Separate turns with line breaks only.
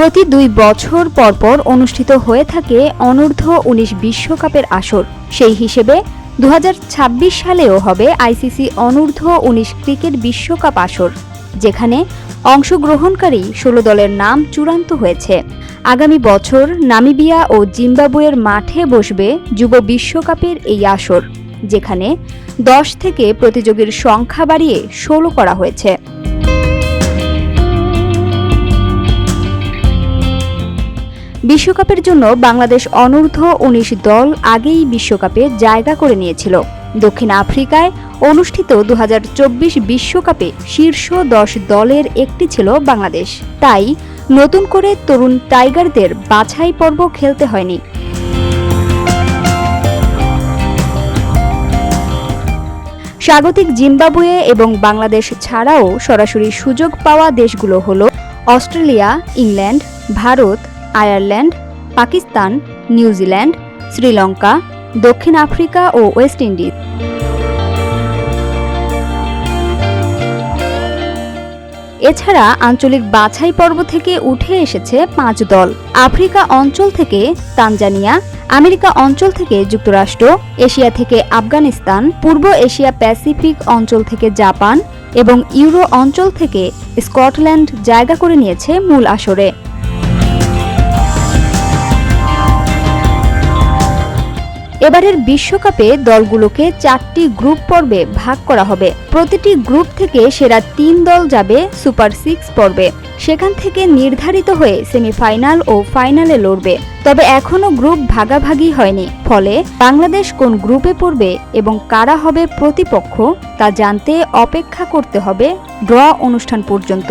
প্রতি দুই বছর পরপর অনুষ্ঠিত হয়ে থাকে অনূর্ধ্ব উনিশ বিশ্বকাপের আসর। সেই হিসেবে দু হাজার ছাব্বিশ সালেও হবে আইসিসি অনূর্ধ্ব উনিশ ক্রিকেট বিশ্বকাপ আসর, যেখানে অংশগ্রহণকারী ষোলো দলের নাম চূড়ান্ত হয়েছে। আগামী বছর নামিবিয়া ও জিম্বাবুয়ের মাঠে বসবে যুব বিশ্বকাপের এই আসর, যেখানে দশ থেকে প্রতিযোগীর সংখ্যা বাড়িয়ে ষোলো করা হয়েছে। বিশ্বকাপের জন্য বাংলাদেশ অনূর্ধ্ব উনিশ দল আগেই বিশ্বকাপে জায়গা করে নিয়েছিল। দক্ষিণ আফ্রিকায় অনুষ্ঠিত দু বিশ্বকাপে শীর্ষ দশ দলের একটি ছিল বাংলাদেশ। তাই নতুন করে তরুণ টাইগারদের বাছাই পর্ব খেলতে হয়নি। স্বাগতিক জিম্বাবুয়ে এবং বাংলাদেশ ছাড়াও সরাসরি সুযোগ পাওয়া দেশগুলো হল Australia, England, Bharat Ireland, Pakistan, New Zealand, Sri Lanka, দক্ষিণ আফ্রিকা ও ওয়েস্ট ইন্ডিজ। এছাড়া আঞ্চলিক বাছাই পর্ব থেকে উঠে এসেছে পাঁচ দল। আফ্রিকা অঞ্চল থেকে তানজানিয়া, আমেরিকা অঞ্চল থেকে যুক্তরাষ্ট্র, এশিয়া থেকে আফগানিস্তান, পূর্ব এশিয়া প্যাসিফিক অঞ্চল থেকে জাপান এবং ইউরো অঞ্চল থেকে স্কটল্যান্ড জায়গা করে নিয়েছে মূল আসরে। এবারের বিশ্বকাপে দলগুলোকে চারটি গ্রুপ পর্বে ভাগ করা হবে। প্রতিটি গ্রুপ থেকে সেরা তিন দল যাবে সুপার সিক্স পর্বে। সেখান থেকে নির্ধারিত হয়ে সেমিফাইনাল ও ফাইনালে লড়বে। তবে এখনও গ্রুপ ভাগাভাগি হয়নি। ফলে বাংলাদেশ কোন গ্রুপে পড়বে এবং কারা হবে প্রতিপক্ষ তা জানতে অপেক্ষা করতে হবে ড্র অনুষ্ঠান পর্যন্ত।